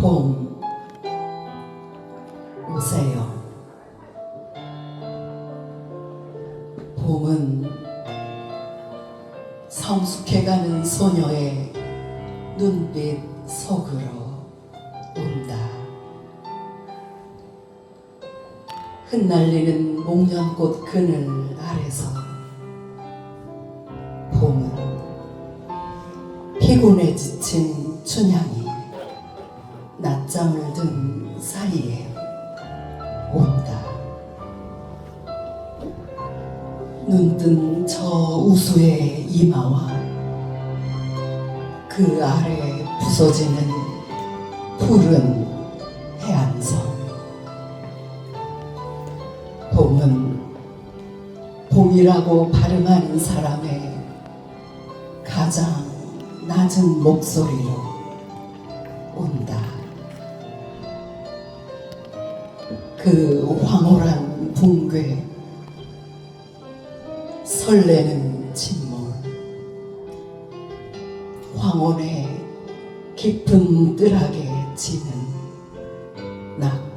봄 오세요. 봄은 성숙해가는 소녀의 눈빛 속으로 온다. 흩날리는 목련꽃 그늘 아래서 봄은 피곤에 지친 춘향이 낮잠을 든 사이에 온다. 눈뜬 저 우수의 이마와 그 아래 부서지는 푸른 해안선. 봄은 봄이라고 발음하는 사람의 가장 낮은 목소리로 온다. 그 황홀한 붕괴, 설레는 침몰, 황혼의 깊은 뜰하게 지는 낙.